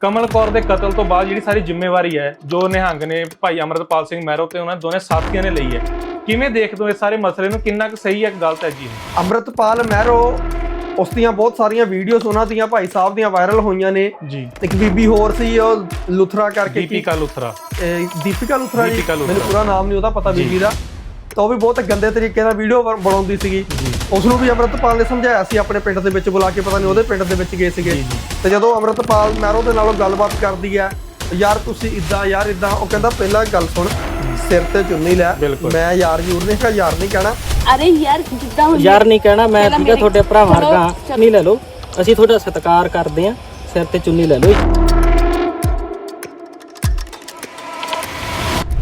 ਕਮਲ ਕੌਰ ਦੇ ਕਤਲ ਤੋਂ ਬਾਅਦ ਜਿਹੜੀ ਸਾਰੀ ਜ਼ਿੰਮੇਵਾਰੀ ਹੈ ਜੋ ਨਿਹੰਗ ਨੇ ਭਾਈ ਅਮਰਤਪਾਲ ਸਿੰਘ ਮਹਿਰੋ ਤੇ ਉਹਨਾਂ ਦੋਨੇ ਸਾਥੀਆਂ ਨੇ ਲਈ ਹੈ ਕਿਵੇਂ ਦੇਖਦੇ ਹੋ ਇਸ ਸਾਰੇ ਮਸਲੇ ਨੂੰ? ਕਿੰਨਾ ਕੁ ਸਹੀ ਹੈ ਕਿ ਗਲਤ ਹੈ ਜੀ? ਇਹ? ਅੰਮ੍ਰਿਤਪਾਲ ਮਹਿਰੋ ਉਸ ਦੀਆਂ ਬਹੁਤ ਸਾਰੀਆਂ ਵੀਡੀਓਜ਼ ਉਹਨਾਂ ਦੀਆਂ ਭਾਈ ਸਾਹਿਬ ਦੀਆਂ ਵਾਇਰਲ ਹੋਈਆਂ ਨੇ। ਜੀ। ਇੱਕ ਬੀਬੀ ਹੋਰ ਸੀ ਉਹ ਲੁਥਰਾ ਕਰਕੇ ਦੀਪਿਕਾ ਲੁਥਰਾ। ਇਹ ਦੀਪਿਕਾ ਲੁਥਰਾ ਜੀ। ਮੈਨੂੰ ਪੂਰਾ ਨਾਮ ਨਹੀਂ ਉਹਦਾ ਪਤਾ ਬੀਬੀ ਦਾ। ਤਾਂ ਉਹ ਵੀ ਬਹੁਤ ਗੰਦੇ ਤਰੀਕੇ ਨਾਲ ਵੀਡੀਓ ਬਣਾਉਂਦੀ ਸੀਗੀ। ਉਸ ਨੂੰ ਵੀ ਅੰਮ੍ਰਿਤਪਾਲ ਨੇ ਸਮਝਾਇਆ ਸੀ ਆਪਣੇ ਪਿੰਡ ਦੇ ਵਿੱਚ ਬੁਲਾ ਕੇ ਪਤਾ ਨਹੀਂ ਉਹਦੇ ਪਿੰਡ ਦੇ ਵਿੱਚ ਗਏ ਸੀਗੇ। ਤੇ ਜਦੋਂ ਅੰਮ੍ਰਿਤਪਾਲ ਮਹਿਰੋ ਦੇ ਨਾਲੋਂ ਗੱਲਬਾਤ ਕਰਦੀ ਹੈ ਯਾਰ ਤੁਸੀਂ ਇਦਾਂ ਯਾਰ ਇਦਾਂ ਉਹ ਕਹਿੰਦਾ ਪਹਿਲਾਂ ਗੱਲ ਸੁਣ ਸਿਰ ਤੇ ਚੁੰਨੀ ਲੈ। ਮੈਂ ਯਾਰ ਯੂਰ ਨਹੀਂ ਕਹਾ ਯਾਰ ਨਹੀਂ ਕਹਿਣਾ। ਅਰੇ ਯਾਰ ਜਿੱਦਾਂ ਹੁਣ ਯਾਰ ਨਹੀਂ ਕਹਿਣਾ ਮੈਂ ਠੀਕ ਹੈ ਮੇਰੀ- ਤੁਹਾਡੇ ਭਰਾ ਵਰਗਾ। ਨਹੀਂ ਲੈ ਲਓ। ਅਸੀਂ ਤੁਹਾਡਾ ਸਤਿਕਾਰ ਕਰਦੇ ਆ ਸਿਰ ਤੇ ਚੁੰਨੀ ਲੈ ਲਓ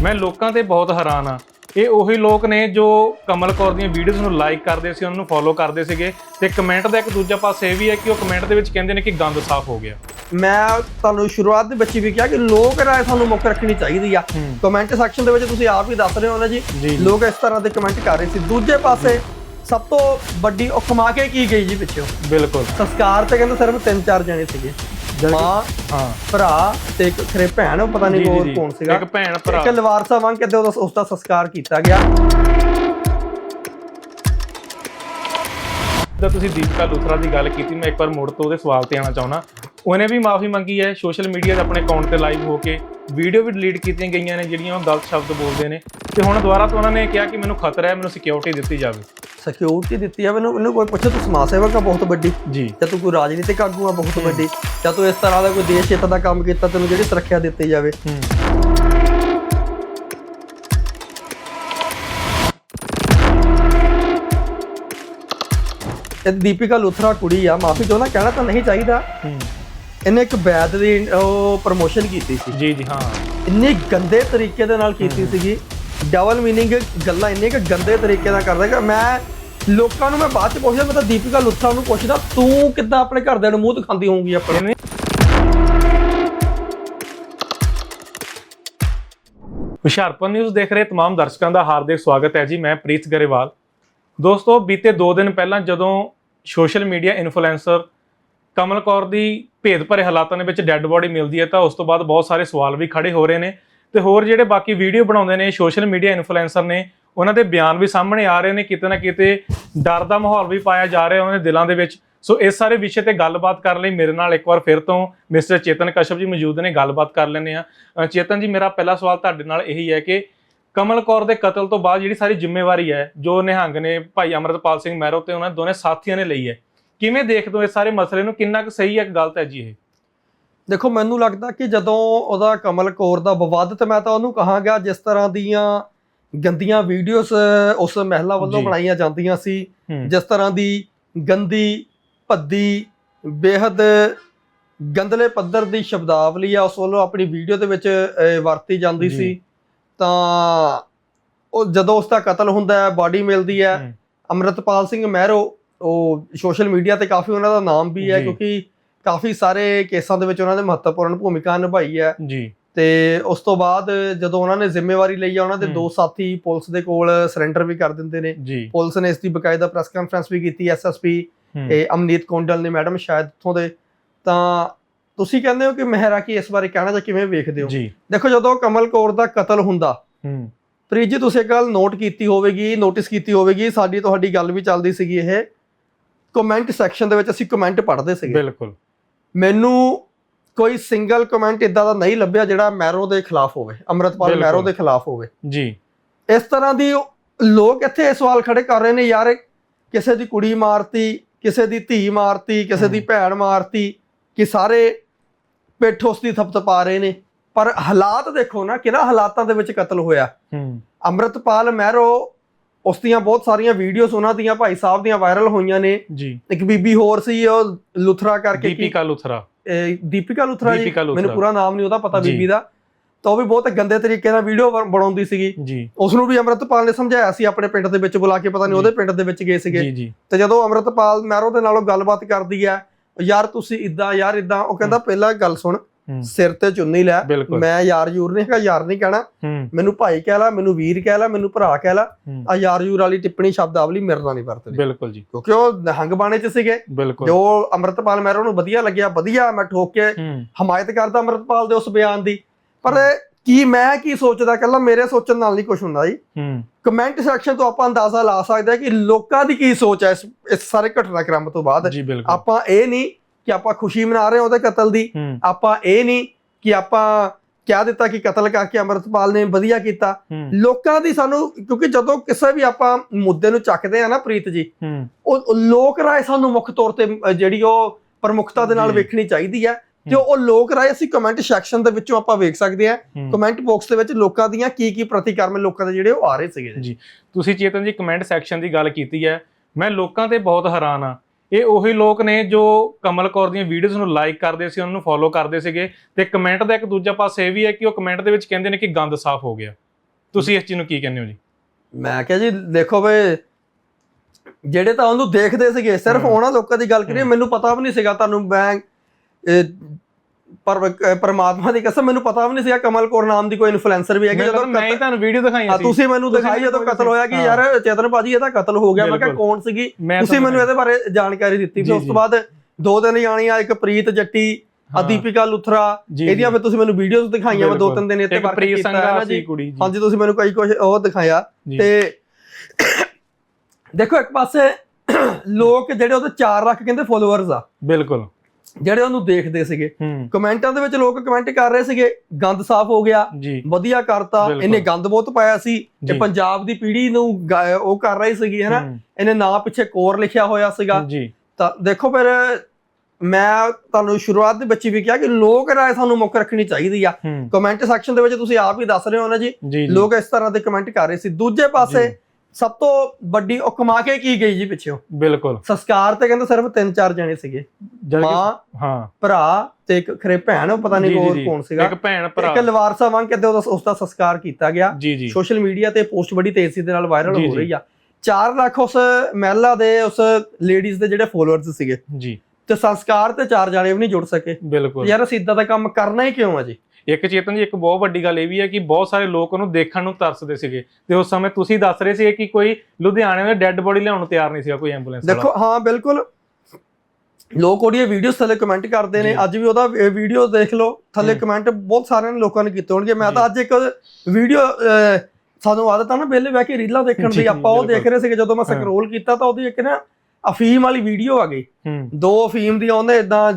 ਮੈਂ ਲੋਕਾਂ ਤੇ ਬਹੁਤ ਹੈਰਾਨ ਆ ਇਹ ਉਹੀ ਲੋਕ ਨੇ ਜੋ ਕਮਲ ਕੌਰ ਦੀਆਂ ਵੀਡੀਓਜ਼ ਨੂੰ ਲਾਈਕ ਕਰਦੇ ਸੀ ਉਹਨਾਂ ਨੂੰ ਫੋਲੋ ਕਰਦੇ ਸੀਗੇ ਤੇ ਕਮੈਂਟ ਦਾ ਇੱਕ ਦੂਜਾ ਪਾਸੇ ਇਹ ਵੀ ਹੈ ਕਿ ਉਹ ਕਮੈਂਟ ਦੇ ਵਿੱਚ ਕਹਿੰਦੇ ਨੇ ਕਿ ਗੰਦ ਸਾਫ਼ ਹੋ ਗਿਆ। ਮੈਂ ਤੁਹਾਨੂੰ ਸ਼ੁਰੂਆਤ ਦੇ ਵਿੱਚ ਵੀ ਕਿਹਾ ਕਿ ਲੋਕ ਰਾਏ ਸਾਨੂੰ ਮੁੱਖ ਰੱਖਣੀ ਚਾਹੀਦੀ ਆ। ਕਮੈਂਟ ਸੈਕਸ਼ਨ ਦੇ ਵਿੱਚ ਤੁਸੀਂ ਆਪ ਹੀ ਦੱਸ ਰਹੇ ਹੋ ਨਾ ਜੀ। ਲੋਕ ਇਸ ਤਰ੍ਹਾਂ ਦੇ ਕਮੈਂਟ ਕਰ ਰਹੇ ਸੀ। ਦੂਜੇ ਪਾਸੇ ਸਭ ਤੋਂ ਵੱਡੀ ਉਹ ਕਮਾ ਕੇ ਕੀ ਗਈ ਜੀ ਪਿੱਛੋਂ? ਬਿਲਕੁਲ। ਸੰਸਕਾਰ ਤੇ ਕਹਿੰਦੇ ਸਿਰਫ ਤਿੰਨ ਚਾਰ ਜਣੇ ਸੀਗੇ। ਮਾਂ ਹਾਂ। ਭਰਾ ਤੇ ਇੱਕ ਖਰੇ ਭੈਣ ਉਹ ਪਤਾ ਨਹੀਂ ਹੋਰ। ਕੌਣ ਸੀਗਾ। ਇੱਕ ਭੈਣ, ਭਰਾ। ਇੱਕ ਲਵਾਰਸਾ ਵਾਂਗ ਕਿਤੇ ਉਹਦਾ ਉਸ ਦਾ ਸੰਸਕਾਰ ਕੀਤਾ ਗਿਆ। ਜਦੋਂ ਤੁਸੀਂ ਦੀਪਿਕਾ ਲੁਥਰਾ ਦੀ ਗੱਲ ਕੀਤੀ ਮੈਂ ਇੱਕ ਵਾਰ ਮੁੜ ਤੋਂ ਉਹਦੇ ਸਵਾਲ ਤੇ ਆਉਣਾ ਚਾਹੁੰਦਾ। ਉਹਨੇ ਵੀ ਮਾਫੀ ਮੰਗੀ ਹੈ ਸੋਸ਼ਲ ਮੀਡੀਆ ਤੇ ਆਪਣੇ ਅਕਾਊਂਟ ਤੇ ਲਾਈਵ ਹੋ ਕੇ ਵੀਡੀਓ ਵੀ ਡਿਲੀਟ ਕੀਤੀਆਂ ਗਈਆਂ ਨੇ ਜਿਹੜੀਆਂ ਉਹ ਗਲਤ ਸ਼ਬਦ ਬੋਲਦੇ ਨੇ। ਤੇ ਹੁਣ ਦੁਬਾਰਾ ਤੋਂ ਉਹਨਾਂ ਨੇ ਕਿਹਾ ਕਿ ਮੈਨੂੰ ਖਤਰਾ ਹੈ ਮੈਨੂੰ ਸਿਕਿਉਰਿਟੀ ਦਿੱਤੀ ਜਾਵੇ। ਸਿਕਿਉਰਿਟੀ ਦਿੱਤੀ ਆ ਮੈਨੂੰ ਮੈਨੂੰ ਕੋਈ ਪੁੱਛੇ ਤੂੰ ਸਮਾਜ ਸੇਵਕ ਆ ਬਹੁਤ ਵੱਡੀ? ਜੀ। ਜਾਂ ਤੂੰ ਕੋਈ ਰਾਜਨੀਤਿਕ ਆਗੂ ਆ ਬਹੁਤ ਵੱਡੀ? ਜਾਂ ਤੂੰ ਇਸ ਤਰ੍ਹਾਂ ਦਾ ਕੋਈ ਦੇਸ਼ ਹਿੱਤ ਦਾ ਕੰਮ ਕੀਤਾ ਤੈਨੂੰ ਜਿਹੜੀ ਸੁਰੱਖਿਆ ਦਿੱਤੀ ਜਾਵੇ? ਇਹ ਦੀਪਿਕਾ ਲੁਥਰਾ ਕੁੜੀ ਆ ਮਾਫੀ ਚਾਹੁੰਦਾ ਕਹਿਣਾ ਤਾਂ ਨਹੀਂ ਚਾਹੀਦਾ। ਇਹਨੇ ਇੱਕ ਬੈਦ ਦੀ ਉਹ ਪ੍ਰਮੋਸ਼ਨ ਕੀਤੀ ਸੀ। ਜੀ ਜੀ ਹਾਂ। ਇੰਨੇ ਗੰਦੇ ਤਰੀਕੇ ਦੇ ਨਾਲ ਕੀਤੀ ਸੀਗੀ। ਡਬਲ ਮੀਨਿੰਗ ਗੱਲਾਂ ਇੰਨੇ ਕਿ ਗੰਦੇ ਤਰੀਕੇ ਨਾਲ ਕਰਦਾ ਕਿ ਮੈਂ ਲੋਕਾਂ ਨੂੰ ਮੈਂ ਬਾਅਦ ਚ ਪੁੱਛਦਾ ਮੈਂ ਤਾਂ ਦੀਪਿਕਾ ਲੁਥਰਾ ਨੂੰ ਪੁੱਛਦਾ ਤੂੰ ਕਿੱਦਾਂ ਆਪਣੇ ਘਰਦਿਆਂ ਨੂੰ ਮੂੰਹ ਦਿਖਾਉਂਦੀ ਹੋਊਗੀ ਆਪਣੇ ਇਹਨੇ ਹੁਸ਼ਿਆਰਪੁਰ ਨਿਊਜ਼ ਦੇਖ ਰਹੇ तमाम ਦਰਸ਼ਕਾਂ ਦਾ ਹਾਰਦਿਕ ਸਵਾਗਤ ਹੈ ਜੀ ਮੈਂ ਪ੍ਰੀਤ ਗਰੇਵਾਲ ਦੋਸਤੋ ਬੀਤੇ 2 ਦਿਨ ਪਹਿਲਾਂ ਜਦੋਂ social media influencer Kamal Kaur ਦੀ ਭੇਦ ਭਰੇ ਹਾਲਾਤਾਂ ਦੇ ਵਿੱਚ ਡੈੱਡ ਬੋਡੀ ਮਿਲਦੀ ਹੈ ਤਾਂ ਉਸ ਤੋਂ ਬਾਅਦ ਬਹੁਤ ਸਾਰੇ ਸਵਾਲ ਵੀ ਖੜੇ ਹੋ ਰਹੇ ਨੇ ਤੇ ਹੋਰ ਜਿਹੜੇ ਬਾਕੀ ਵੀਡੀਓ ਬਣਾਉਂਦੇ ਨੇ ਸੋਸ਼ਲ ਮੀਡੀਆ ਇਨਫਲੂਐਂਸਰ ਨੇ ਉਹਨਾਂ ਦੇ ਬਿਆਨ ਵੀ ਸਾਹਮਣੇ ਆ ਰਹੇ ਨੇ, ਕਿਤੇ ਨਾ ਕਿਤੇ ਡਰ ਦਾ ਮਾਹੌਲ ਵੀ ਪਾਇਆ ਜਾ ਰਿਹਾ ਉਹਨਾਂ ਦੇ ਦਿਲਾਂ ਦੇ ਵਿੱਚ। ਸੋ ਇਸ ਸਾਰੇ ਵਿਸ਼ੇ ਤੇ ਗੱਲਬਾਤ ਕਰਨ ਲਈ ਮੇਰੇ ਨਾਲ ਇੱਕ ਵਾਰ ਫਿਰ ਤੋਂ ਮਿਸਟਰ ਚੇਤਨ ਕਸ਼ਪ ਜੀ ਮੌਜੂਦ ਨੇ, ਗੱਲਬਾਤ ਕਰ ਲੈਂਦੇ ਆ ਚੇਤਨ ਜੀ, ਮੇਰਾ ਪਹਿਲਾ ਸਵਾਲ ਤੁਹਾਡੇ ਨਾਲ ਇਹੀ ਹੈ ਕਿ ਕਮਲ ਕੌਰ ਦੇ ਕਤਲ ਤੋਂ ਬਾਅਦ ਜਿਹੜੀ ਸਾਰੀ ਜ਼ਿੰਮੇਵਾਰੀ ਹੈ, ਜੋ ਨਿਹੰਗ ਨੇ ਭਾਈ ਅਮਰਤਪਾਲ ਸਿੰਘ ਮਹਿਰੋ ਤੇ ਉਹਨਾਂ ਦੋਨੇ ਸਾਥੀਆਂ ਨੇ ਲਈ ਹੈ, ਕਿਵੇਂ ਦੇਖਦੇ ਹੋ ਇਹ ਸਾਰੇ ਮਸਲੇ ਨੂੰ? ਕਿੰਨਾ ਕੁ ਸਹੀ ਹੈ ਗਲਤ ਹੈ ਜੀ ਇਹ? ਦੇਖੋ, ਮੈਨੂੰ ਲੱਗਦਾ ਕਿ ਜਦੋਂ ਉਹਦਾ ਕਮਲ ਕੌਰ ਦਾ ਵਿਵਾਦ ਤੇ ਮੈਂ ਤਾਂ ਉਹਨੂੰ ਕਹਾਂਗਾ, ਜਿਸ ਤਰ੍ਹਾਂ ਦੀਆਂ ਗੰਦੀਆਂ ਵੀਡੀਓਜ਼ ਉਸ ਮਹਿਲਾ ਵੱਲੋਂ ਜੀ। ਬਣਾਈਆਂ ਜਾਂਦੀਆਂ ਸੀ ਹੂੰ। ਜਿਸ ਤਰ੍ਹਾਂ ਦੀ ਗੰਦੀ ਭੱਦੀ ਬੇਹੱਦ ਗੰਦਲੇ ਪੱਧਰ ਦੀ ਸ਼ਬਦਾਵਲੀ ਆ ਉਸ ਵੱਲੋਂ ਆਪਣੀ ਵੀਡੀਓ ਦੇ ਵਿੱਚ ਅਹ, ਵਰਤੀ ਜਾਂਦੀ ਜੀ। ਸੀ ਤਾਂ ਉਹ ਜਦੋਂ ਉਸ ਦਾ ਕਤਲ ਹੁੰਦਾ ਹੈ ਬਾਡੀ ਮਿਲਦੀ ਹੈ ਹੂੰ। ਅੰਮ੍ਰਿਤਪਾਲ ਸਿੰਘ ਮਹਿਰੋ ਉਹ ਸੋਸ਼ਲ ਮੀਡੀਆ ਤੇ ਕਾਫੀ ਉਹਨਾਂ ਦਾ ਨਾਮ ਵੀ ਹੈ ਜੀ। ਕਿਉਂਕਿ ਕਾਫੀ ਸਾਰੇ ਕੇਸਾਂ ਦੇ ਵਿੱਚ ਉਹਨਾਂ ਨੇ ਮਹੱਤਵਪੂਰਨ ਭੂਮਿਕਾ ਨਿਭਾਈ ਹੈ ਜੀ ਤੇ ਉਸ ਤੋਂ ਬਾਅਦ ਜਦੋਂ ਉਹਨਾਂ ਨੇ ਜ਼ਿੰਮੇਵਾਰੀ ਲਈ ਆ ਉਹਨਾਂ ਦੇ। ਦੋ ਸਾਥੀ ਪੁਲਿਸ ਦੇ ਕੋਲ ਸਰੈਂਡਰ ਵੀ ਕਰ ਦਿੰਦੇ ਨੇ। ਪੁਲਿਸ ਨੇ ਇਸ ਦੀ ਬਕਾਇਦਾ ਪ੍ਰੈਸ ਕਾਨਫਰੰਸ ਵੀ ਕੀਤੀ ਐਸਐਸਪੀ। ਇਹ ਅਮਨੀਤ ਕੌਂਡਲ ਨੇ ਮੈਡਮ ਸ਼ਾਇਦ ਉੱਥੋਂ ਦੇ। ਤਾਂ ਤੁਸੀਂ ਕਹਿੰਦੇ ਹੋ ਕਿ ਮਹਿਰਾ ਕੀ ਇਸ ਬਾਰੇ ਕਹਿਣਾ ਜਾਂ ਕਿਵੇਂ ਵੇਖਦੇ ਹੋ? ਦੇਖੋ ਜਦੋਂ ਕਮਲ ਕੌਰ ਦਾ ਕਤਲ ਹੁੰਦਾ ਪ੍ਰੀਤ ਜੀ ਤੁਸੀਂ ਗੱਲ ਨੋਟ ਕੀਤੀ ਹੋਵੇਗੀ ਨੋਟਿਸ ਕੀਤੀ ਹੋਵੇਗੀ ਸਾਡੀ ਤੁਹਾਡੀ ਗੱਲ ਵੀ ਚੱਲਦੀ ਸੀਗੀ ਇਹ। ਕਮੈਂਟ ਸੈਕਸ਼ਨ ਦੇ ਵਿੱਚ ਅਸੀਂ ਕਮੈਂਟ ਪੜ੍ਹਦੇ ਸੀਗੇ। ਬਿਲਕੁਲ। ਮੈਨੂੰ ਕੋਈ ਸਿੰਗਲ ਕਮੈਂਟ ਇਦਾਂ ਦਾ ਨਹੀਂ ਲੱਭਿਆ ਜਿਹੜਾ ਮੈਰੋ ਦੇ ਖਿਲਾਫ ਹੋਵੇ ਅੰਮ੍ਰਿਤਪਾਲ। ਮੈਰੋ ਦੇ ਖਿਲਾਫ ਹੋਵੇ। ਜੀ। ਇਸ ਤਰ੍ਹਾਂ ਦੀ ਲੋਕ ਇੱਥੇ ਇਹ ਸਵਾਲ ਖੜੇ ਕਰ ਰਹੇ ਨੇ ਯਾਰ ਕਿਸੇ ਦੀ ਕੁੜੀ ਮਾਰਤੀ ਕਿਸੇ ਦੀ ਧੀ ਮਾਰਤੀ ਕਿਸੇ ਦੀ। ਭੈਣ ਮਾਰਤੀ ਕਿ ਸਾਰੇ ਪਿੱਠ ਉਸ ਦੀ ਥਪਥਪਾ ਰਹੇ ਨੇ। ਪਰ ਹਾਲਾਤ ਦੇਖੋ ਨਾ ਕਿਹੜਾ ਹਾਲਾਤਾਂ ਦੇ ਵਿੱਚ ਕਤਲ ਹੋਇਆ? ਹੂੰ। ਅੰਮ੍ਰਿਤਪਾਲ ਮਹਿਰੋ ਉਸ ਦੀਆਂ ਬਹੁਤ ਸਾਰੀਆਂ ਵੀਡੀਓਜ਼ ਉਹਨਾਂ ਦੀਆਂ ਭਾਈ ਸਾਹਿਬ ਦੀਆਂ ਵਾਇਰਲ ਹੋਈਆਂ ਨੇ। ਜੀ। ਇੱਕ ਬੀਬੀ ਹੋਰ ਸੀ ਉਹ ਲੁਥਰਾ ਕਰਕੇ ਕੀ- ਦੀਪਿਕਾ ਲੁਥਰਾ। ਦੀਪਿਕਾ ਲੁਥਰਾ ਜੀ ਦੀਪਿਕਾ ਲੁਥਰਾ। ਮੈਨੂੰ ਪੂਰਾ ਨਾਮ ਨਹੀਂ ਉਹਦਾ ਪਤਾ ਜੀ। ਬੀਬੀ ਦਾ। ਤਾਂ ਉਹ ਵੀ ਬਹੁਤ ਗੰਦੇ ਤਰੀਕੇ ਨਾਲ ਵੀਡੀਓ ਬਣਾਉਂਦੀ ਸੀਗੀ। ਜੀ। ਉਸ ਨੂੰ ਵੀ ਅੰਮ੍ਰਿਤਪਾਲ ਨੇ ਸਮਝਾਇਆ ਸੀ ਆਪਣੇ ਪਿੰਡ ਦੇ ਵਿੱਚ ਬੁਲਾ ਕੇ ਪਤਾ ਨਹੀਂ ਜੀ। ਉਹਦੇ ਪਿੰਡ ਦੇ ਵਿੱਚ ਗਏ ਸੀਗੇ। ਜੀ ਜੀ। ਤੇ ਜਦੋਂ ਅੰਮ੍ਰਿਤਪਾਲ ਮਹਿਰੋ ਦੇ ਨਾਲੋਂ ਗੱਲਬਾਤ ਕਰਦੀ ਹੈ ਯਾਰ ਤੁਸੀਂ ਇਦਾਂ ਯਾਰ ਇਦਾਂ ਉਹ ਕਹਿੰਦਾ ਪਹਿਲਾਂ ਗੱਲ ਸੁਣ। ਸਿਰ ਤੇ ਚੁੰਨੀ ਲੈ। ਮੈਂ ਯਾਰ ਯੂਰ ਨਹੀਂ ਹੈਗਾ ਯਾਰ ਨਹੀਂ ਕਹਿਣਾ। ਮੈਨੂੰ ਭਾਈ ਕਹਿ ਲਾ ਮੈਨੂੰ ਵੀਰ ਕਹਿ ਲਾ ਮੈਨੂੰ ਭਰਾ ਕਹਿ ਲਾ। ਆ ਯਾਰ ਯੂਰ ਵਾਲੀ ਟਿੱਪਣੀ ਸ਼ਬਦਾਵਲੀ ਮੇਰੇ ਨਾਲ ਨਹੀਂ ਵਰਤਦੀ। ਬਿਲਕੁਲ ਜੀ। ਕਿਉਂਕਿ ਉਹ ਨਹੰਗ ਬਾਣੇ ਚ ਸੀਗੇ। ਜੋ ਅੰਮ੍ਰਿਤਪਾਲ ਮਹਿਰੋ ਨੂੰ ਵਧੀਆ ਲੱਗਿਆ ਵਧੀਆ ਮੈਂ ਠੋਕ ਕੇ ਹਮਾਇਤ ਕਰਦਾ ਅੰਮ੍ਰਿਤਪਾਲ ਦੇ ਉਸ ਬਿਆਨ ਦੀ। ਪਰ ਕੀ ਮੈਂ ਕੀ ਸੋਚਦਾ ਕੱਲਾ ਮੇਰੇ ਸੋਚਣ ਨਾਲ ਨਹੀਂ ਕੁਝ ਹੁੰਦਾ ਜੀ। ਕਮੈਂਟ ਸੈਕਸ਼ਨ ਤੋਂ ਆਪਾਂ ਅੰਦਾਜ਼ਾ ਲਾ ਸਕਦੇ ਹਾਂ ਕਿ ਲੋਕਾਂ ਦੀ ਕੀ ਸੋਚ ਹੈ ਇਸ ਸਾਰੇ ਘਟਨਾਕ੍ਰਮ ਤੋਂ ਬਾਅਦ। ਆਪਾਂ ਇਹ ਨਹੀਂ ਕਿ ਆਪਾਂ ਖੁਸ਼ੀ ਮਨਾ ਰਹੇ ਹਾਂ ਉਹਦੇ ਕਤਲ ਦੀ ਆਪਾਂ ਇਹ ਨਹੀਂ ਕਿ ਆਪਾਂ ਕਹਿ ਦਿੱਤਾ ਕਿ ਕਤਲ ਕਰਕੇ ਅੰਮ੍ਰਿਤਪਾਲ ਨੇ ਵਧੀਆ ਕੀਤਾ। ਲੋਕਾਂ ਦੀ ਸਾਨੂੰ ਕਿਉਂਕਿ ਜਦੋਂ ਕਿਸੇ ਵੀ ਆਪਾਂ ਮੁੱਦੇ ਨੂੰ ਚੱਕਦੇ ਆ ਨਾ ਪ੍ਰੀਤ ਜੀ ਉਹ ਲੋਕ ਰਾਏ ਸਾਨੂੰ ਮੁੱਖ ਤੌਰ ਤੇ ਜਿਹੜੀ ਉਹ ਪ੍ਰਮੁੱਖਤਾ ਦੇ ਨਾਲ। ਵੇਖਣੀ ਚਾਹੀਦੀ ਹੈ ਤੇ ਉਹ ਲੋਕ ਰਾਏ ਅਸੀਂ ਕਮੈਂਟ ਸੈਕਸ਼ਨ ਦੇ ਵਿੱਚੋਂ ਆਪਾਂ ਵੇਖ ਸਕਦੇ ਹੂੰ। ਕਮੈਂਟ ਬਾਕਸ ਦੇ ਵਿੱਚ ਲੋਕਾਂ ਦੀਆਂ ਕੀ ਕੀ ਪ੍ਰਤੀਕਰਮ ਲੋਕਾਂ ਦੇ ਜਿਹੜੇ ਉਹ ਆ ਰਹੇ ਸੀਗੇ। ਜੀ। ਤੁਸੀਂ ਚੇਤਨ ਜੀ ਕਮੈਂਟ ਸੈਕਸ਼ਨ ਦੀ ਗੱਲ ਕੀਤੀ ਹੈ। ਮੈਂ ਲੋਕਾਂ ਤੇ ਬਹੁਤ ਹੈਰਾਨ ਆ ਇਹ ਉਹੀ ਲੋਕ ਨੇ ਜੋ ਕਮਲ ਕੌਰ ਦੀਆਂ ਵੀਡੀਓਜ਼ ਨੂੰ ਲਾਈਕ ਕਰਦੇ ਸੀ ਉਹਨਾਂ ਨੂੰ ਫੋਲੋ ਕਰਦੇ ਸੀਗੇ ਤੇ ਕਮੈਂਟ ਦਾ ਇੱਕ ਦੂਜਾ ਪਾਸਾ ਇਹ ਵੀ ਹੈ ਕਿ ਉਹ ਕਮੈਂਟ ਦੇ ਵਿੱਚ ਕਹਿੰਦੇ ਨੇ ਕਿ ਗੰਦ ਸਾਫ਼ ਹੋ ਗਿਆ ਤੁਸੀਂ ਇਸ ਚੀਜ਼ ਨੂੰ ਕੀ ਕਹਿੰਦੇ ਹੋ ਜੀ ਮੈਂ ਕਿਹਾ ਜੀ ਦੇਖੋ ਵੇ ਜਿਹੜੇ ਤਾਂ ਉਹਨੂੰ ਦੇਖਦੇ ਸੀਗੇ ਸਿਰਫ। ਉਹਨਾਂ ਲੋਕਾਂ ਦੀ ਗੱਲ ਕਰੀਏ। ਮੈਨੂੰ ਪਤਾ ਵੀ ਨਹੀਂ ਸੀਗਾ ਤੁਹਾਨੂੰ ਮੈਂ ਪਰ ਪਰਮਾਤਮਾ ਦੀ ਕਸਮ ਮੈਨੂੰ ਪਤਾ ਵੀ ਨਹੀਂ ਸੀਗਾ ਕਮਲ ਕੌਰ ਨਾਮ ਦੀ ਕੋਈ ਇਨਫਲੂਐਂਸਰ ਵੀ ਹੈਗੀ ਜਦੋਂ ਮੈਂ ਤੁਹਾਨੂੰ ਵੀਡੀਓ ਦਿਖਾਈਆਂ ਹਾਂ, ਸੀ ਤੁਸੀਂ ਮੈਨੂੰ ਦਿਖਾਈ ਜਦੋਂ ਕਤਲ ਹੋਇਆ ਕਿ। ਯਾਰ ਚੇਤਨ ਭਾਜੀ ਇਹਦਾ ਕਤਲ ਹੋ ਗਿਆ ਮੈਂ ਕਿਹਾ। ਕੌਣ ਸੀਗੀ ਤੁਸੀਂ ਮੈਨੂੰ ਇਹਦੇ ਬਾਰੇ ਜਾਣਕਾਰੀ ਦਿੱਤੀ ਤੇ ਉਸ। ਤੋਂ ਬਾਅਦ ਦੋ ਦਿਨ ਜਾਣੀਆਂ ਇੱਕ ਪ੍ਰੀਤ ਜੱਟੀ ਆ ਹਾਂ, ਦੀਪਿਕਾ ਲੁਥਰਾ ਇਹਦੀਆਂ। ਫਿਰ ਤੁਸੀਂ ਮੈਨੂੰ ਵੀਡੀਓਜ਼ ਦਿਖਾਈਆਂ ਮੈਂ ਦੋ। ਤਿੰਨ ਦਿਨ ਇੱਥੇ ਵਰਕ ਕੀਤਾ ਹੈ ਜੀ ਹਾਂਜੀ ਤੁਸੀਂ ਮੈਨੂੰ ਕਈ ਕੁਝ ਉਹ ਦਿਖਾਇਆ। ਤੇ ਦੇਖੋ ਇੱਕ ਪਾਸੇ ਲੋਕ ਜਿਹੜੇ ਉਹਦੇ 4 ਲੱਖ ਕਹਿੰਦੇ ਫੋਲੋਅਰਸ ਆ ਬਿਲਕੁਲ ਜਿਹੜੇ ਉਹਨੂੰ ਦੇਖਦੇ ਸੀਗੇ। ਕਮੈਂਟਾਂ ਦੇ ਵਿੱਚ ਲੋਕ ਕਮੈਂਟ ਕਰ ਰਹੇ ਸੀਗੇ ਗੰਦ ਸਾਫ਼ ਹੋ ਗਿਆ ਵਧੀਆ ਕਰਤਾ। ਇਹਨੇ ਗੰਦ ਬਹੁਤ ਪਾਇਆ ਸੀ। ਇਹ ਪੰਜਾਬ ਦੀ ਪੀੜ੍ਹੀ ਨੂੰ ਉਹ ਕਰ ਰਹੀ ਸੀਗੀ ਹੈਨਾ? ਇਹਨੇ ਨਾਂ ਪਿੱਛੇ ਕੋਰ ਲਿਖਿਆ ਹੋਇਆ ਸੀਗਾ। ਤਾਂ ਦੇਖੋ ਫਿਰ ਮੈਂ ਤੁਹਾਨੂੰ ਸ਼ੁਰੂਆਤ ਦੇ ਵਿੱਚ ਵੀ ਕਿਹਾ ਕਿ ਲੋਕ ਰਾਏ ਸਾਨੂੰ ਮੁੱਖ ਰੱਖਣੀ ਚਾਹੀਦੀ ਆ। ਕਮੈਂਟ ਸੈਕਸ਼ਨ ਦੇ ਵਿੱਚ ਤੁਸੀਂ ਆਪ ਹੀ ਦੱਸ ਰਹੇ ਹੋ ਨਾ ਜੀ। ਲੋਕ ਇਸ ਤਰ੍ਹਾਂ ਦੇ ਕਮੈਂਟ ਕਰ ਰਹੇ ਸੀ। ਦੂਜੇ ਪਾਸੇ। ਸਭ ਤੋਂ ਵੱਡੀ ਉਹ ਕਮਾ ਕੇ ਕੀ ਗਈ ਜੀ ਪਿੱਛੋਂ ਬਿਲਕੁਲ। ਸੰਸਕਾਰ ਤੇ ਕਹਿੰਦੇ ਸਿਰਫ ਤਿੰਨ ਚਾਰ ਜਣੇ ਸੀਗੇ। ਮਾਂ ਹਾਂ। ਭਰਾ ਤੇ ਇੱਕ ਖਰੇ ਭੈਣ ਉਹ ਪਤਾ ਨਹੀਂ ਹੋਰ। ਕੌਣ ਸੀਗਾ। ਇੱਕ ਭੈਣ ਭਰਾ। ਇੱਕ ਲਵਾਰਸਾ ਵਾਂਗ ਕਿਤੇ ਉਹਦਾ ਉਸ ਦਾ ਸੰਸਕਾਰ ਕੀਤਾ ਗਿਆ। ਸੋਸ਼ਲ ਮੀਡੀਆ ਤੇ ਪੋਸਟ ਬੜੀ ਤੇਜ਼ੀ ਦੇ ਨਾਲ ਵਾਇਰਲ ਹੋ। ਰਹੀ ਆ। 4 ਲੱਖ ਉਸ ਮਹਿਲਾ ਦੇ ਉਸ ਲੇਡੀਜ਼ ਦੇ ਜਿਹੜੇ ਫੋਲੋਅਰਸ ਸੀਗੇ। ਜੀ। ਤੇ ਸੰਸਕਾਰ ਤੇ ਚਾਰ ਜਾਣੇ ਵੀ ਨਹੀਂ ਜੁੜ ਸਕੇ। ਬਿਲਕੁਲ। ਯਾਰ ਅਸੀਂ ਇਦਾਂ ਦਾ ਕੰਮ ਕਰਨਾ ਹੀ ਕਿਉਂ ਆ ਜੀ? ਇੱਕ ਚੇਤਨ ਜੀ ਇੱਕ ਬਹੁਤ ਵੱਡੀ ਗੱਲ ਇਹ ਵੀ ਹੈ ਕਿ ਬਹੁਤ ਸਾਰੇ ਲੋਕ ਉਹਨੂੰ ਦੇਖਣ ਨੂੰ ਤਰਸਦੇ ਸੀਗੇ ਤੇ ਉਸ ਸਮੇਂ ਤੁਸੀਂ ਦੱਸ ਰਹੇ ਸੀ ਕਿ ਕੋਈ ਲੁਧਿਆਣੇ ਦੇ ਡੈੱਡ ਬੋਡੀ ਲਿਆਉਣ ਨੂੰ ਤਿਆਰ ਨਹੀਂ ਸੀਗਾ ਕੋਈ ਐਂਬੂਲੈਂਸ ਦੇਖੋ ਹਾਂ ਬਿਲਕੁਲ ਲੋਕ ਉਹਦੀਆਂ ਵੀਡੀਓਜ਼ ਥੱਲੇ ਕਮੈਂਟ ਕਰਦੇ ਨੇ। ਅੱਜ ਵੀ ਉਹਦਾ ਵੀਡੀਓ ਦੇਖ ਲਓ ਥੱਲੇ। ਕਮੈਂਟ ਬਹੁਤ ਸਾਰਿਆਂ ਨੇ ਲੋਕਾਂ ਨੇ ਕੀਤੇ ਹੋਣਗੇ ਮੈਂ। ਤਾਂ ਅੱਜ ਇੱਕ ਵੀਡੀਓ ਸਾਨੂੰ ਆਦਤ ਆ ਨਾ ਵਿਹਲੇ ਬਹਿ ਕੇ ਰੀਲਾਂ ਦੇਖਣ ਦੀ ਆਪਾਂ ਉਹ। ਦੇਖ ਰਹੇ ਸੀਗੇ ਜਦੋਂ ਮੈਂ। ਸਕਰੋਲ ਕੀਤਾ ਤਾਂ ਉਹਦੀ ਇੱਕ ਨਾ ਅਫੀਮ ਵਾਲੀ ਵੀਡੀਓ ਆ ਗਈ। ਦੋ ਅਫੀਮ ਦੀਆਂ ਉਹਨੇ ਇਦਾਂ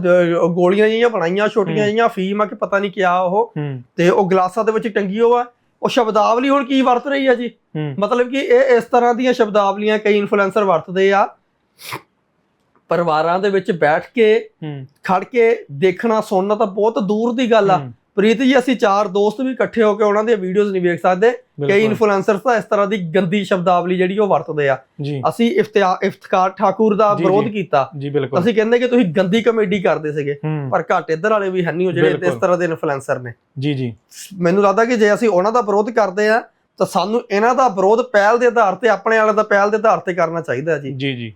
ਗੋਲੀਆਂ ਜਿਹੀਆਂ ਬਣਾਈਆਂ ਛੋਟੀਆਂ। ਜਿਹੀਆਂ ਅਫੀਮ ਆ ਕਿ ਪਤਾ ਨਹੀਂ ਕਿਆ ਉਹ। ਤੇ ਉਹ ਗਲਾਸਾਂ ਦੇ ਵਿੱਚ ਟੰਗੀ ਹੋਆ ਉਹ ਸ਼ਬਦਾਵਲੀ ਹੁਣ ਕੀ ਵਰਤ ਰਹੀ ਆ ਜੀ? ਮਤਲਬ ਕਿ ਇਹ ਇਸ ਤਰ੍ਹਾਂ ਦੀਆਂ ਸ਼ਬਦਾਵਲੀਆਂ ਕਈ ਇਨਫਲੂਐਂਸਰ ਵਰਤਦੇ ਆ। ਪਰਿਵਾਰਾਂ ਦੇ ਵਿੱਚ ਬੈਠ ਕੇ ਖੜ ਕੇ ਦੇਖਣਾ ਸੁਣਨਾ ਤਾਂ ਬਹੁਤ ਦੂਰ ਦੀ ਗੱਲ ਆ। ਪ੍ਰੀਤ ਜੀ ਅਸੀਂ ਚਾਰ ਦੋਸਤ ਵੀ ਇਕੱਠੇ ਹੋ ਕੇ ਉਹਨਾਂ ਦੀਆਂ ਵੀਡੀਓਜ਼ ਨਹੀਂ ਵੇਖ ਸਕਦੇ। ਕਈ। ਇਨਫਲੂਐਂਸਰਸ ਤਾਂ ਇਸ ਤਰ੍ਹਾਂ ਦੀ ਗੰਦੀ ਸ਼ਬਦਾਵਲੀ ਜਿਹੜੀ ਉਹ ਵਰਤਦੇ ਆ। ਅਸੀਂ ਇਫਤਿਆ- ਇਫਤਕਾਰ ਠਾਕੁਰ ਦਾ ਵਿਰੋਧ। ਕੀਤਾ। ਅਸੀਂ ਕਹਿੰਦੇ ਕਿ ਤੁਸੀਂ ਗੰਦੀ ਕਮੇਡੀ ਕਰਦੇ ਸੀਗੇ ਹੂੰ। ਪਰ ਘੱਟ ਇੱਧਰ ਵਾਲੇ ਵੀ ਹੈ ਨਹੀਂ ਉਹ ਜਿਹੜੇ ਇਸ। ਤਰ੍ਹਾਂ ਦੇ ਇਨਫਲੂਐਂਸਰ ਨੇ। ਜੀ ਜੀ। ਮੈਨੂੰ ਲੱਗਦਾ ਕਿ ਜੇ ਅਸੀਂ ਉਹਨਾਂ ਦਾ ਵਿਰੋਧ ਕਰਦੇ ਆ ਤਾਂ ਸਾਨੂੰ ਇਹਨਾਂ ਦਾ ਵਿਰੋਧ ਪਹਿਲ ਦੇ ਆਧਾਰ ਤੇ ਆਪਣੇ ਵਾਲੇ ਦਾ ਪਹਿਲ ਦੇ ਆਧਾਰ ਤੇ ਕਰਨਾ ਚਾਹੀਦਾ ਹੈ ਜੀ। ਜੀ ਜੀ।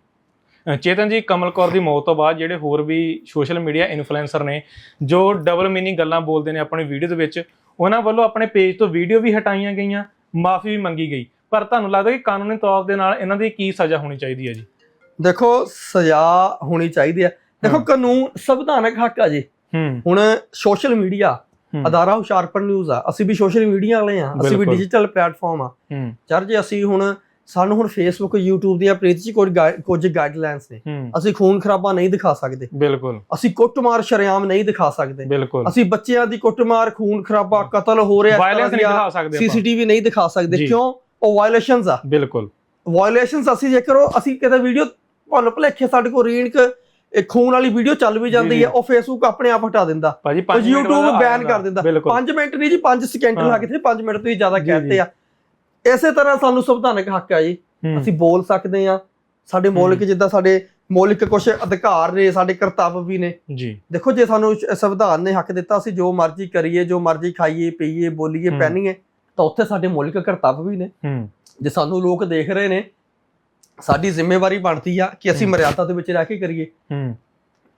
ਚੇਤਨ ਜੀ ਕਮਲ ਕੌਰ ਦੀ ਮੌਤ ਤੋਂ ਬਾਅਦ ਜਿਹੜੇ ਹੋਰ ਵੀ ਸੋਸ਼ਲ ਮੀਡੀਆ ਇਨਫਲੂਐਂਸਰ ਨੇ ਜੋ ਡਬਲ ਮੀਨਿੰਗ ਗੱਲਾਂ ਬੋਲਦੇ ਨੇ ਆਪਣੀ ਵੀਡੀਓ ਦੇ ਵਿੱਚ ਉਹਨਾਂ ਵੱਲੋਂ ਆਪਣੇ ਪੇਜ ਤੋਂ ਵੀਡੀਓ ਵੀ ਹਟਾਈਆਂ ਗਈਆਂ ਮਾਫੀ ਵੀ ਮੰਗੀ ਗਈ। ਪਰ ਤੁਹਾਨੂੰ ਲੱਗਦਾ ਕਿ ਕਾਨੂੰਨੀ ਤੌਰ ਦੇ ਨਾਲ ਇਹਨਾਂ ਦੀ ਕੀ ਸਜ਼ਾ ਹੋਣੀ ਚਾਹੀਦੀ ਹੈ ਜੀ? ਦੇਖੋ ਸਜ਼ਾ ਹੋਣੀ ਚਾਹੀਦੀ ਹੈ। ਦੇਖੋ। ਕਾਨੂੰਨ ਸੰਵਿਧਾਨਕ ਹੱਕ ਆ ਜੀ। ਹੁਣ ਸੋਸ਼ਲ ਮੀਡੀਆ। ਅਦਾਰਾ ਹੁਸ਼ਿਆਰਪੁਰ ਨਿਊਜ਼ ਆ। ਅਸੀਂ ਵੀ ਸੋਸ਼ਲ ਮੀਡੀਆ ਵਾਲੇ ਆ। ਅਸੀਂ ਵੀ। ਡਿਜੀਟਲ ਪਲੇਟਫਾਰਮ ਆ। ਚਰ ਜੇ ਅਸੀਂ ਹੁਣ ਸਾਨੂੰ ਹੁਣ ਫੇਸਬੁੱਕ YouTube ਦੀਆਂ ਪ੍ਰੀਤ ਕੁਝ ਗਾਈ- ਕੁਝ ਗਾਈਡਲਾਈਨਸ ਨੇ। ਅਸੀਂ ਖੂਨ ਖਰਾਬਾ ਨਹੀਂ ਦਿਖਾ ਸਕਦੇ। ਬਿਲਕੁਲ। ਅਸੀਂ ਕੁੱਟਮਾਰ ਸ਼ਰੇਆਮ ਨਹੀਂ ਦਿਖਾ ਸਕਦੇ। ਬਿਲਕੁਲ। ਅਸੀਂ ਬੱਚਿਆਂ ਦੀ ਕੁੱਟਮਾਰ ਖੂਨ ਖਰਾਬਾ ਕਤਲ ਹੋ ਰਿਹਾ ਵਾਇਲੈਂਸ ਨਹੀਂ ਦਿਖਾ ਸਕਦੇ ਸੀਸੀਟੀਵੀ ਨਹੀਂ ਦਿਖਾ ਸਕਦੇ। ਜੀ। ਕਿਉਂ? ਉਹ ਵਾਇਲੇਸ਼ਨਸ ਆ। ਬਿਲਕੁਲ। ਵਾਇਲੇਸ਼ਨਸ ਅਸੀਂ ਜੇਕਰ ਅਸੀਂ ਕਿਤੇ ਵੀਡੀਓ ਭੁੱਲ ਭੁਲੇਖੇ ਸਾਡੇ ਕੋਲ ਰੀਣਕ ਇਹ ਖੂਨ ਵਾਲੀ ਵੀਡੀਓ ਚੱਲ ਵੀ ਜਾਂਦੀ ਜੀ, ਹੈ ਉਹ ਫੇਸਬੁੱਕ ਆਪਣੇ ਆਪ ਹਟਾ ਦਿੰਦਾ। ਭਾਜੀ ਉਹ 5 ਮਿੰਟ YouTube ਬੈਨ। ਕਰ ਦਿੰਦਾ। ਬਿਲਕੁਲ। 5 ਮਿੰਟ ਨਹੀਂ ਜੀ 5 ਸਕਿੰਟ। ਲੱਗ ਤੇ 5 ਮਿੰਟ ਤੋਂ ਹੀ ਜ਼ਿਆਦਾ ਜੀ, ਕਹਿੰਦੇ ਜੀ। ਆ। ਇਸੇ ਤਰ੍ਹਾਂ ਸਾਨੂੰ ਸੰਵਿਧਾਨਕ ਹੱਕ ਆ ਜੀ। ਅਸੀਂ ਬੋਲ ਸਕਦੇ ਆ ਸਾਡੇ ਮੌਲਿਕ ਜਿੱਦਾਂ ਸਾਡੇ ਮੌਲਿਕ ਕੁਝ ਅਧਿਕਾਰ ਨੇ ਸਾਡੇ ਕਰਤੱਵ ਵੀ ਨੇ। ਜੀ। ਦੇਖੋ ਜੇ ਸਾਨੂੰ ਸੰਵਿਧਾਨ ਨੇ ਹੱਕ ਦਿੱਤਾ ਅਸੀਂ ਜੋ ਮਰਜ਼ੀ ਕਰੀਏ ਜੋ ਮਰਜ਼ੀ ਖਾਈਏ ਪੀਈਏ ਬੋਲੀਏ। ਪਹਿਨੀਏ ਤਾਂ ਉੱਥੇ ਸਾਡੇ ਮੌਲਿਕ ਕਰਤੱਵ ਵੀ ਨੇ। ਹੂੰ। ਜੇ ਸਾਨੂੰ ਲੋਕ ਦੇਖ ਰਹੇ ਨੇ ਸਾਡੀ ਜ਼ਿੰਮੇਵਾਰੀ ਬਣਦੀ ਆ ਕਿ ਅਸੀਂ। ਮਰਿਆਦਾ ਦੇ ਵਿੱਚ ਰਹਿ ਕੇ ਕਰੀਏ। ਹੂੰ।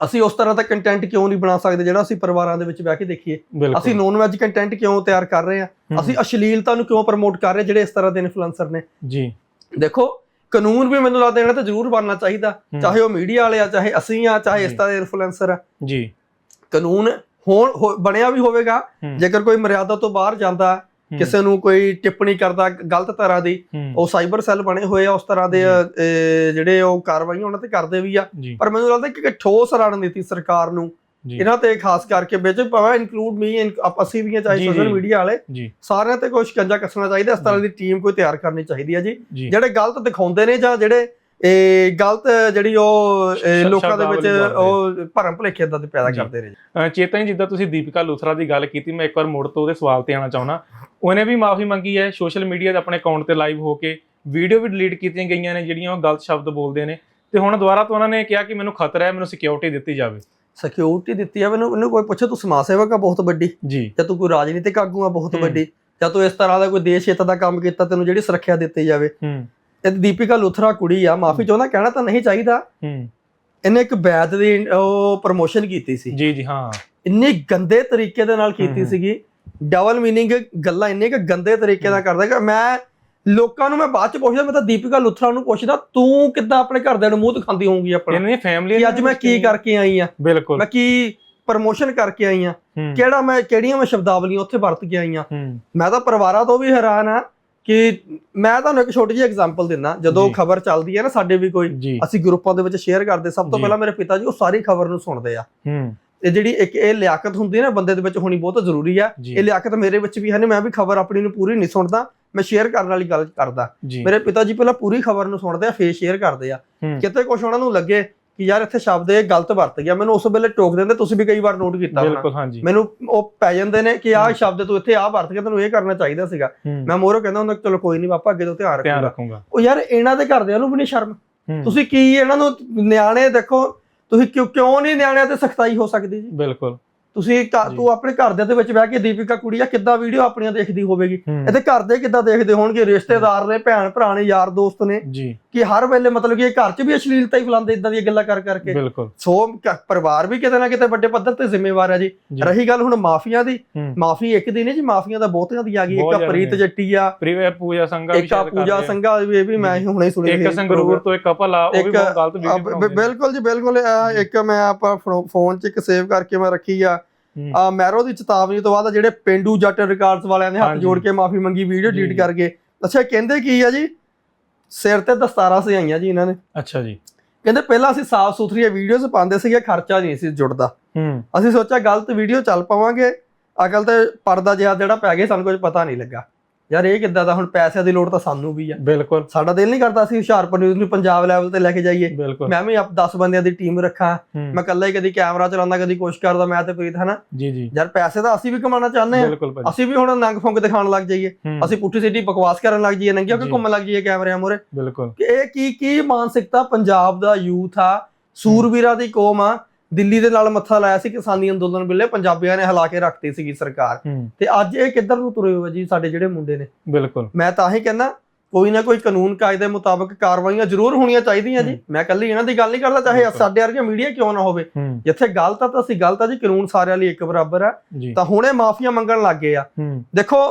ਅਸੀਂ ਉਸ ਤਰ੍ਹਾਂ ਦਾ ਕੰਟੈਂਟ ਕਿਉਂ ਨਹੀਂ ਬਣਾ ਸਕਦੇ ਜਿਹੜਾ ਅਸੀਂ ਪਰਿਵਾਰਾਂ ਦੇ ਵਿੱਚ ਬਹਿ ਕੇ ਦੇਖੀਏ? ਅਸੀਂ ਨੌਨ ਵੈਜ ਕੰਟੈਂਟ ਕਿਉਂ ਤਿਆਰ ਕਰ ਰਹੇ ਹਾਂ? ਅਸੀਂ ਅਸ਼ਲੀਲਤਾ ਨੂੰ ਕਿਉਂ ਪ੍ਰਮੋਟ ਕਰ ਰਹੇ ਜਿਹੜੇ ਇਸ ਤਰ੍ਹਾਂ ਦੇ ਇਨਫਲੂਐਂਸਰ ਨੇ? ਜੀ। ਦੇਖੋ ਕਾਨੂੰਨ ਵੀ ਮੈਨੂੰ ਲੱਗਦਾ ਇਹਨਾਂ ਤੇ ਜ਼ਰੂਰ ਬਣਨਾ ਚਾਹੀਦਾ। ਚਾਹੇ ਉਹ ਮੀਡੀਆ ਵਾਲੇ ਆ ਚਾਹੇ ਅਸੀਂ ਆ ਚਾਹੇ ਇਸ। ਤਰ੍ਹਾਂ ਦੇ ਇਨਫਲੂਐਂਸਰ ਆ। ਜੀ। ਕਾਨੂੰਨ ਹੋਣ ਬਣਿਆ ਵੀ ਹੋਵੇਗਾ। ਜੇਕਰ ਕੋਈ ਮਰਿਆਦਾ ਤੋਂ ਬਾਹਰ ਜਾਂਦਾ ਕਿਸੇ ਨੂੰ ਕੋਈ ਟਿੱਪਣੀ ਕਰਦਾ ਗਲਤ ਤਰ੍ਹਾਂ ਦੀ ਉਹ ਸਾਈਬਰ ਸੈੱਲ ਬਣੇ ਹੋਏ ਆ ਉਸ ਤਰ੍ਹਾਂ ਦੇ ਜਿਹੜੇ ਉਹ ਕਾਰਵਾਈਆਂ ਉਹਨਾਂ ਤੇ ਕਰਦੇ ਵੀ ਆ। ਪਰ ਮੈਨੂੰ ਲੱਗਦਾ ਕਿ ਇੱਕ ਠੋਸ ਰਣਨੀਤੀ ਸਰਕਾਰ ਨੂੰ ਇਹਨਾਂ ਤੇ ਖਾਸ ਕਰਕੇ ਵਿੱਚ ਭਾਵੇਂ ਇਨਕਲੂਡ ਮੀ ਅਸੀਂ ਵੀ ਚਾਹੇ ਸੋਸ਼ਲ। ਮੀਡੀਆ ਵਾਲੇ ਸਾਰਿਆਂ ਤੇ ਕੋਈ ਸ਼ਿਕੰਜਾ ਕੱਸਣਾ ਚਾਹੀਦਾ ਇਸ ਤਰ੍ਹਾਂ ਦੀ ਟੀਮ ਕੋਈ ਤਿਆਰ ਕਰਨੀ ਚਾਹੀਦੀ ਹੈ ਜੀ। ਜਿਹੜੇ ਗਲਤ ਦਿਖਾਉਂਦੇ ਨੇ ਜਾਂ ਜਿਹੜੇ ਇਹ ਗਲਤ ਜਿਹੜੀ ਉਹ ਇਹ, ਲੋਕਾਂ ਦੇ ਵਿੱਚ। ਉਹ ਭਰਮ ਭੁਲੇਖੇ ਦਾ ਪੈਦਾ। ਕਰਦੇ। ਅਹ ਚੇਤਨ ਜੀ, ਜਿੱਦਾਂ ਤੁਸੀਂ ਦੀਪਿਕਾ ਲੂਥਰਾ ਦੀ ਗੱਲ ਕੀਤੀ ਮੈਂ ਇੱਕ ਵਾਰ ਮੁੜ ਤੋਂ ਉਹਦੇ ਸਵਾਲ ਤੇ ਆਉਣਾ ਚਾਹੁੰਦਾ ਉਹਨੇ ਵੀ ਮਾਫੀ ਮੰਗੀ ਹੈ ਸੋਸ਼ਲ ਮੀਡੀਆ ਤੇ ਆਪਣੇ ਅਕਾਊਂਟ ਤੇ ਲਾਈਵ ਹੋ ਕੇ ਵੀਡੀਓ ਵੀ ਡਿਲੀਟ ਕੀਤੀਆਂ ਗਈਆਂ ਨੇ ਜਿਹੜੀਆਂ ਉਹ ਗਲਤ ਸ਼ਬਦ ਬੋਲਦੇ ਨੇ ਤੇ ਹੁਣ ਦੁਬਾਰਾ ਤੋਂ ਉਹਨਾਂ ਨੇ ਕਿਹਾ ਕਿ ਮੈਨੂੰ ਖਤਰਾ ਹੈ ਮੈਨੂੰ ਸਿਕਿਉਰਿਟੀ ਦਿੱਤੀ ਜਾਵੇ ਸਿਕਿਉਰਿਟੀ ਦਿੱਤੀ ਆ ਮੈਨੂੰ ਮੈਨੂੰ ਕੋਈ ਪੁੱਛੇ ਤੂੰ ਸਮਾਜ ਸੇਵਕ ਆ ਬਹੁਤ ਵੱਡੀ ਜੀ ਜਾਂ ਤੂੰ ਕੋਈ ਰਾਜਨੀਤਿਕ ਆਗੂ ਆ ਬਹੁਤ। ਵੱਡੀ ਜਾਂ ਤੂੰ ਇਸ ਤਰ੍ਹਾਂ ਦਾ ਕੋਈ ਦੇਸ਼ ਹਿੱਤ ਦਾ ਕੰਮ ਕੀਤਾ ਤੈਨੂੰ ਜਿਹੜੀ ਸੁਰੱਖਿਆ ਦਿੱਤੀ ਜਾਵੇ ਹੂੰ ਇਹ ਦੀਪਿਕਾ ਲੁਥਰਾ ਕੁੜੀ ਆ ਮਾਫੀ ਚਾਹੁੰਦਾ ਕਹਿਣਾ ਤਾਂ ਨਹੀਂ ਚਾਹੀਦਾ। ਹੂੰ। ਇਹਨੇ ਇੱਕ ਬੈਦ ਦੀ ਉਹ ਪ੍ਰਮੋਸ਼ਨ ਕੀਤੀ ਸੀ। ਜੀ ਜੀ ਹਾਂ। ਇੰਨੀ ਗੰਦੇ ਤਰੀਕੇ ਦੇ ਨਾਲ ਕੀਤੀ। ਸੀਗੀ। ਡਬਲ ਮੀਨਿੰਗ ਗੱਲਾਂ ਇੰਨੇ ਕਿ ਗੰਦੇ ਤਰੀਕੇ ਨਾਲ ਕਰਦਾ ਕਿ ਮੈਂ ਲੋਕਾਂ ਨੂੰ ਮੈਂ ਬਾਅਦ ਚ ਪੁੱਛਦਾ ਮੈਂ ਤਾਂ ਦੀਪਿਕਾ ਲੁਥਰਾ ਨੂੰ ਪੁੱਛਦਾ ਤੂੰ ਕਿੱਦਾਂ ਆਪਣੇ ਘਰਦਿਆਂ ਨੂੰ ਮੂੰਹ ਦਿਖਾਉਂਦੀ ਹੋਊਗੀ ਆਪਣਾ? ਇਹਨਾਂ ਫੈਮਿਲੀ ਕਿ ਅੱਜ ਮੈਂ ਕੀ ਕਰਕੇ ਆਈ ਆ? ਬਿਲਕੁਲ। ਮੈਂ ਕੀ ਪ੍ਰਮੋਸ਼ਨ ਕਰਕੇ ਆਈ ਆ? ਕਿਹੜਾ ਮੈਂ ਕਿਹੜੀਆਂ ਮੈਂ ਸ਼ਬਦਾਵਲੀਆਂ ਉੱਥੇ ਵਰਤ ਕੇ ਆਈ ਆ? ਮੈਂ ਤਾਂ ਪਰਿਵਾਰਾਂ ਤੋਂ ਵੀ ਹੈਰਾਨ ਆ। ਕਿ ਮੈਂ ਤੁਹਾਨੂੰ ਇੱਕ ਛੋਟੀ ਜਿਹੀ ਐਗਜ਼ਾਮਪਲ ਦਿੰਦਾ ਜਦੋਂ। ਖਬਰ ਚੱਲਦੀ ਹੈ ਨਾ ਸਾਡੇ ਵੀ ਕੋਈ ਅਸੀਂ ਗਰੁੱਪਾਂ ਦੇ ਵਿੱਚ ਸ਼ੇਅਰ ਕਰਦੇ ਸਭ ਤੋਂ। ਪਹਿਲਾਂ ਮੇਰੇ ਪਿਤਾ ਜੀ ਉਹ ਸਾਰੀ ਖਬਰ ਨੂੰ ਸੁਣਦੇ ਆ। ਹੂੰ। ਤੇ ਜਿਹੜੀ ਇੱਕ ਇਹ ਲਿਆਕਤ ਹੁੰਦੀ ਹੈ ਨਾ ਬੰਦੇ ਦੇ ਵਿੱਚ ਹੋਣੀ ਬਹੁਤ ਜ਼ਰੂਰੀ ਆ। ਇਹ ਲਿਆਕਤ ਮੇਰੇ ਵਿੱਚ ਵੀ ਹੈ ਨਹੀਂ ਮੈਂ ਵੀ ਖਬਰ ਆਪਣੀ ਨੂੰ ਪੂਰੀ ਨਹੀਂ ਸੁਣਦਾ ਮੈਂ ਸ਼ੇਅਰ ਕਰਨ ਵਾਲੀ ਗੱਲ ਕਰਦਾ। ਮੇਰੇ ਪਿਤਾ ਜੀ ਪਹਿਲਾਂ ਪੂਰੀ ਖਬਰ ਨੂੰ ਸੁਣਦੇ ਆ ਫੇਰ ਸ਼ੇਅਰ ਕਰਦੇ ਆ। ਕਿਤੇ ਕੁਝ ਉਹਨਾਂ ਨੂੰ ਲੱਗੇ ਕਿ ਯਾਰ ਇੱਥੇ ਸ਼ਬਦ ਇਹ ਗਲਤ ਵਰਤ ਗਿਆ। ਮੈਨੂੰ ਉਸ ਵੇਲੇ ਟੋਕ ਦਿੰਦੇ ਤੁਸੀਂ ਵੀ ਕਈ ਵਾਰ ਨੋਟ ਕੀਤਾ ਹੋਣਾ। ਬਿਲਕੁਲ ਹਾਂਜੀ। ਮੈਨੂੰ ਉਹ ਪੈ ਜਾਂਦੇ ਨੇ ਕਿ ਆਹ। ਸ਼ਬਦ ਤੂੰ ਇੱਥੇ ਆਹ ਵਰਤ ਗਿਆ ਤੈਨੂੰ ਇਹ ਕਰਨਾ ਚਾਹੀਦਾ ਸੀਗਾ। ਮੈਂ ਮੋਰੋ ਕਹਿੰਦਾ ਹੁੰਦਾ ਚਲੋ ਕੋਈ ਨਹੀਂ ਪਾਪਾ ਅੱਗੇ ਤੋਂ ਧਿਆਨ ਰੱਖੂਗਾ। ਉਹ ਯਾਰ ਇਹਨਾਂ ਦੇ ਘਰਦਿਆਂ ਨੂੰ ਵੀ ਨਹੀਂ ਸ਼ਰਮ। ਤੁਸੀਂ ਕੀ ਇਹਨਾਂ ਨੂੰ ਨਿਆਣੇ ਦੇਖੋ ਤੁਸੀਂ ਕਿਉਂ ਕਿਉਂ ਨਹੀਂ ਨਿਆਣਿਆਂ ਤੇ ਸਖਤਾਈ ਹੋ ਸਕਦੀ ਜੀ? ਬਿਲਕੁਲ। ਤੁਸੀਂ। ਤੂੰ ਆਪਣੇ ਘਰਦਿਆਂ ਦੇ ਵਿੱਚ ਬਹਿ ਕੇ ਦੀਪਿਕਾ ਕੁੜੀ ਆ ਕਿੱਦਾਂ ਵੀਡੀਓ ਆਪਣੀਆਂ ਦੇਖਦੀ ਹੋਵੇਗੀ? ਇਹਦੇ ਘਰ ਦੇ ਕਿੱਦਾਂ ਦੇਖਦੇ ਹੋਣਗੇ? ਰਿਸ਼ਤੇਦਾਰ ਨੇ ਭੈਣ ਭਰਾ ਨੇ ਯਾਰ ਦੋਸਤ ਨੇ। ਜੀ। ਕਿ ਹਰ ਵੇਲੇ ਮਤਲਬ ਕਿ ਇਹ ਘਰ 'ਚ ਵੀ ਅਸ਼ਲੀਲਤਾ ਹੀ ਫਲਾਉਂਦੇ ਇਦਾਂ ਦੀਆਂ ਗੱਲਾਂ ਕਰ ਕਰਕੇ। ਬਿਲਕੁਲ। ਸੋ ਘ- ਪਰਿਵਾਰ ਵੀ ਕਿਤੇ ਨਾ ਕਿਤੇ ਵੱਡੇ ਪੱਧਰ ਤੇ ਜ਼ਿੰਮੇਵਾਰ ਹੈ ਜੀ। ਜੀ। ਰਹੀ ਗੱਲ ਹੁਣ ਮਾਫੀਆਂ ਦੀ। ਹੂੰ। ਮਾਫੀ ਇੱਕ ਦੀ ਨਹੀਂ ਜੀ ਮਾਫੀਆਂ ਦਾ ਬਹੁਤੀਆਂ ਦੀ ਆ ਗਈ। ਬਹੁਤ ਇੱਕ ਜ਼ਿਆਦਾ ਪ੍ਰੀਤ ਨੇ। ਜੱਟੀ ਆ। ਪ੍ਰੀਵੇ ਪੂਜਾ ਸੰਘਾ ਵੀ ਇੱਕ ਆ ਸ਼ਾਇਦ ਪੂਜਾ ਆ। ਸੰਘਾ ਵੀ ਇਹ ਵੀ ਮੈਂ ਹੀ ਹੁਣੇ ਸੁਣੀ ਇੱਕ ਸੀ। ਸੰਗਰੂਰ ਤੋਂ ਇੱਕ ਕਪਲ ਆ ਉਹ ਵੀ ਇੱਕ- ਬਹੁਤ ਗਲਤ ਆ, ਵੀਡੀਓ ਬ-। ਬਿਲਕੁਲ ਜੀ ਬਿਲਕੁਲ ਇੱਕ ਮੈਂ ਆਪਾਂ ਫੋਨ 'ਚ ਇੱਕ ਸੇਵ ਕਰਕੇ ਮੈਂ ਰੱਖੀ ਆ। ਹੂੰ, ਆ ਮੈਰੋ ਦੀ ਚੇਤਾਵਨੀ ਤੋਂ ਬਾਅਦ ਜਿਹੜੇ ਪਿੰਡੂ ਜੱਟ ਰਿਕਾਰਡਸ ਵਾਲਿਆਂ ਨੇ ਹੱਥ ਹਾਂਜੀ। ਜੋੜ ਕੇ ਮਾਫੀ ਮੰਗੀ ਵੀਡੀਓ ਡਿਲੀਟ ਜੀ। ਕਰਕੇ। ਅੱਛਾ ਕਹਿੰਦੇ ਕੀ ਆ ਜੀ? ਸਿਰ ਤੇ ਦਸਤਾਰਾਂ ਸਜਾਈਆਂ ਜੀ ਇਹਨਾਂ ਨੇ। ਅੱਛਾ ਜੀ। ਕਹਿੰਦੇ ਪਹਿਲਾਂ ਅਸੀਂ ਸਾਫ਼ ਸੁਥਰੀਆਂ ਵੀਡੀਓਜ਼ ਪਾਉਂਦੇ ਸੀਗੇ ਖਰਚਾ ਨਹੀਂ ਸੀ ਜੁੜਦਾ। ਹੂੰ। ਅਸੀਂ ਸੋਚਿਆ ਗਲਤ ਵੀਡੀਓ ਚੱਲ ਪਾਵਾਂਗੇ ਅਕਲ ਤੇ ਪਰਦਾ ਜਿਹਾ ਜਿਹੜਾ ਪੈ ਗਿਆ ਸਾਨੂੰ ਕੁਝ ਪਤਾ ਨਹੀਂ ਲੱਗਾ। ਯਾਰ ਇਹ ਕਿੱਦਾਂ ਦਾ ਹੁਣ ਪੈਸਿਆਂ ਦੀ ਲੋੜ ਤਾਂ ਸਾਨੂੰ ਵੀ ਆ। ਬਿਲਕੁਲ। ਸਾਡਾ ਦਿਲ ਨਹੀਂ ਕਰਦਾ ਅਸੀਂ ਹੁਸ਼ਿਆਰਪੁਰ ਨਿਊਜ਼ ਨੂੰ ਪੰਜਾਬ ਲੈਵਲ ਤੇ ਲੈ ਕੇ ਜਾਈਏ। ਬਿਲਕੁਲ। ਮੈਂ ਵੀ ਆਪ 10 ਬੰਦਿਆਂ ਦੀ ਟੀਮ ਰੱਖਾਂ। ਹੂੰ, ਮੈਂ ਇਕੱਲਾ ਹੀ ਕਦੀ ਕੈਮਰਾ ਚਲਾਉਂਦਾ ਕਦੀ ਕੁਛ ਕਰਦਾ ਮੈਂ ਤੇ ਪ੍ਰੀਤ ਹਨਾ? ਜੀ ਜੀ। ਯਾਰ ਪੈਸੇ ਤਾਂ ਅਸੀਂ ਵੀ ਕਮਾਉਣਾ ਚਾਹੁੰਦੇ ਆ ਅਸੀਂ ਵੀ ਹੁਣ ਨੰਗ ਫੁੰਗ ਦਿਖਾਉਣ ਲੱਗ ਜਾਈਏ। ਹੂੰ, ਅਸੀਂ ਪੁੱਠੀ ਸਿੱਧੀ ਬਕਵਾਸ ਕਰਨ ਲੱਗ ਜਾਈਏ ਨੰਗਿਓ ਕਿ ਜੀ। ਘੁੰਮਣ ਲੱਗ ਜਾਈਏ ਕੈਮਰਿਆਂ ਮੂਹਰੇ? ਬਿਲਕੁਲ। ਕਿ ਇਹ ਕੀ ਕੀ ਮਾਨਸਿਕਤਾ ਪੰਜਾਬ ਦਾ ਯੂਥ ਆ ਸੂਰਵੀਰਾਂ ਦੀ ਕੌਮ ਆ ਦਿੱਲੀ ਦੇ ਨਾਲ ਮੱਥਾ ਲਾਇਆ ਸੀ ਕਿਸਾਨੀ ਅੰਦੋਲਨ ਵੇਲੇ ਪੰਜਾਬੀਆਂ ਨੇ ਹਿਲਾ ਕੇ ਰੱਖਤੀ ਸੀਗੀ ਸਰਕਾਰ। ਤੇ ਅੱਜ ਇਹ ਕਿੱਧਰ ਨੂੰ ਤੁਰੇ ਹੋਏ ਜੀ ਸਾਡੇ ਜਿਹੜੇ ਮੁੰਡੇ ਨੇ? ਬਿਲਕੁਲ। ਮੈਂ ਤਾਂ ਹੀ ਕਹਿੰਦਾ ਕੋਈ ਨਾ ਕੋਈ ਕਾਨੂੰਨ ਕਾਇਦੇ ਮੁਤਾਬਕ ਕਾਰਵਾਈਆਂ ਜ਼ਰੂਰ ਹੋਣੀਆਂ ਚਾਹੀਦੀਆਂ ਜੀ। ਮੈਂ ਕੱਲੀ ਇਹਨਾਂ ਦੀ ਗੱਲ ਨਹੀਂ ਕਰਦਾ ਚਾਹੇ। ਸਾਡੇ ਵਰਗੇ ਮੀਡੀਆ ਕਿਉਂ ਨਾ ਹੋਵੇ। ਜਿੱਥੇ ਗਲਤ ਆ ਤਾਂ ਅਸੀਂ ਗਲਤ ਆ ਜੀ ਕਾਨੂੰਨ ਸਾਰਿਆਂ ਲਈ ਇੱਕ ਬਰਾਬਰ ਆ। ਤਾਂ ਹੁਣੇ ਮਾਫੀਆਂ ਮੰਗਣ ਲੱਗ ਗਏ ਆ। ਦੇਖੋ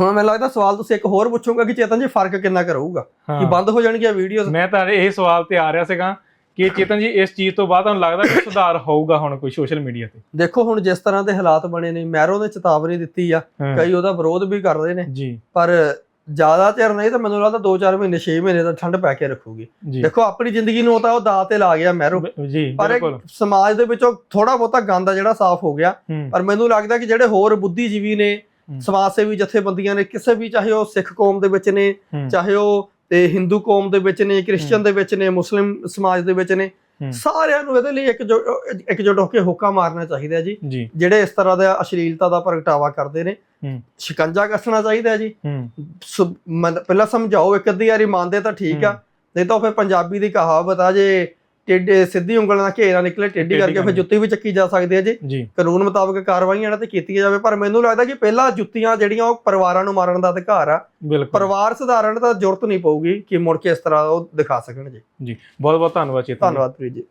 ਹੁਣ ਮੈਨੂੰ ਲੱਗਦਾ ਸਵਾਲ ਤੁਸੀਂ ਇੱਕ ਹੋਰ ਪੁੱਛੋਗੇ ਕਿ ਚੇਤਨ ਜੀ ਫ਼ਰਕ ਕਿੰਨਾ ਕਰੂਗਾ ਕਿ ਬੰਦ ਹੋ ਜਾਣਗੀਆਂ ਵੀਡੀਓਜ਼ ਮੈਂ ਤਾਂ ਇਹ ਸਵਾਲ ਤੇ ਆ ਰਿਹਾ ਸੀਗਾ ਕਿ ਚੇਤਨ ਜੀ ਇਸ ਚੀਜ਼ ਤੋਂ ਬਾਅਦ ਤੁਹਾਨੂੰ ਲੱਗਦਾ ਕਿ ਸੁਧਾਰ ਹੋਊਗਾ ਹੁਣ ਕੋਈ ਸੋਸ਼ਲ ਮੀਡੀਆ ਤੇ? ਦੇਖੋ ਹੁਣ ਜਿਸ ਤਰ੍ਹਾਂ ਦੇ ਹਾਲਾਤ ਬਣੇ ਨੇ ਮੈਰੋ ਨੇ ਚੇਤਾਵਨੀ ਦਿੱਤੀ ਆ ਕਈ ਉਹਦਾ ਵਿਰੋਧ ਵੀ ਕਰ ਰਹੇ ਨੇ। ਜੀ। ਪਰ ਜ਼ਿਆਦਾ ਚਿਰ ਨਹੀਂ ਤਾਂ ਮੈਨੂੰ ਲੱਗਦਾ 2-4 ਮਹੀਨੇ 6 ਮਹੀਨੇ ਦਾ ਠੰਡ ਪੈ ਕੇ ਰੱਖੂਗੀ। ਦੇਖੋ ਆਪਣੀ ਜ਼ਿੰਦਗੀ ਨੂੰ ਤਾਂ ਉਹ ਦਾਅ ਤੇ ਲਾ ਗਿਆ ਮੈਰੋ ਪਰ ਸਮਾਜ ਦੇ ਵਿੱਚੋਂ ਥੋੜਾ ਬਹੁਤਾ ਗੰਦ ਆ ਜਿਹੜਾ ਸਾਫ਼ ਹੋ ਗਿਆ। ਪਰ ਮੈਨੂੰ ਲੱਗਦਾ ਕਿ ਜਿਹੜੇ ਹੋਰ ਬੁੱਧੀਜੀਵੀ ਨੇ। ਸਮਾਜ ਸੇਵੀ ਜਥੇਬੰਦੀਆਂ ਨੇ ਕਿਸੇ ਵੀ ਚਾਹੇ ਉਹ ਸਿੱਖ ਕੌਮ ਦੇ ਵਿੱਚ ਨੇ ਚਾਹੇ ਉਹ ਤੇ ਹਿੰਦੂ ਕੌਮ ਦੇ ਵਿੱਚ ਨੇ ਕ੍ਰਿਸਚੀਅਨ ਦੇ ਵਿੱਚ ਨੇ ਮੁਸਲਿਮ ਸਮਾਜ ਦੇ ਵਿੱਚ ਨੇ। ਸਾਰਿਆਂ ਨੂੰ ਇਹਦੇ ਲਈ ਇੱਕ ਇਕਜੁੱਟ ਹੋ ਕੇ ਹੋਕਾ ਮਾਰਨਾ ਚਾਹੀਦਾ ਜੀ ਜਿਹੜੇ ਇਸ ਤਰ੍ਹਾਂ ਦਾ ਅਸ਼ਲੀਲਤਾ ਦਾ ਪ੍ਰਗਟਾਵਾ ਕਰਦੇ ਨੇ। ਸ਼ਿਕੰਜਾ ਕੱਸਣਾ ਚਾਹੀਦਾ ਜੀ ਪਹਿਲਾਂ ਸਮਝਾਓ ਇੱਕ ਅੱਧੀ ਵਾਰੀ ਮੰਨਦੇ ਤਾਂ ਠੀਕ ਆ। ਨਹੀਂ ਤਾਂ ਫਿਰ ਪੰਜਾਬੀ ਦੀ ਕਹਾਵਤ ਆ ਜੇ ਟੇਢੇ ਸਿੱਧੀ ਉਂਗਲ ਨਾਲ ਘੇਰਾ ਨਿਕਲੇ ਟੇਢੀ ਕਰਕੇ ਫਿਰ। ਜੁੱਤੀ ਵੀ ਚੱਕੀ ਜਾ ਸਕਦੀ ਹੈ ਜੀ। ਕਾਨੂੰਨ ਮੁਤਾਬਕ ਕਾਰਵਾਈਆਂ ਇਹਨਾਂ ਤੇ ਕੀਤੀਆਂ ਜਾਵੇ ਪਰ ਮੈਨੂੰ ਲੱਗਦਾ ਕਿ ਪਹਿਲਾਂ ਜੁੱਤੀਆਂ ਜਿਹੜੀਆਂ ਉਹ ਪਰਿਵਾਰਾਂ ਨੂੰ ਮਾਰਨ ਦਾ ਅਧਿਕਾਰ ਆ। ਪਰਿਵਾਰ ਸੁਧਾਰਨ ਤਾਂ ਜ਼ਰੂਰਤ ਨਹੀਂ ਪਊਗੀ ਕਿ ਮੁੜ ਕੇ ਇਸ ਤਰ੍ਹਾਂ ਉਹ ਦਿਖਾ ਸਕਣ ਜੀ। ਜੀ ਬਹੁਤ ਬਹੁਤ ਧੰਨਵਾਦ ਜੀ। ਧੰਨਵਾਦ ਪ੍ਰੀਤ ਜੀ।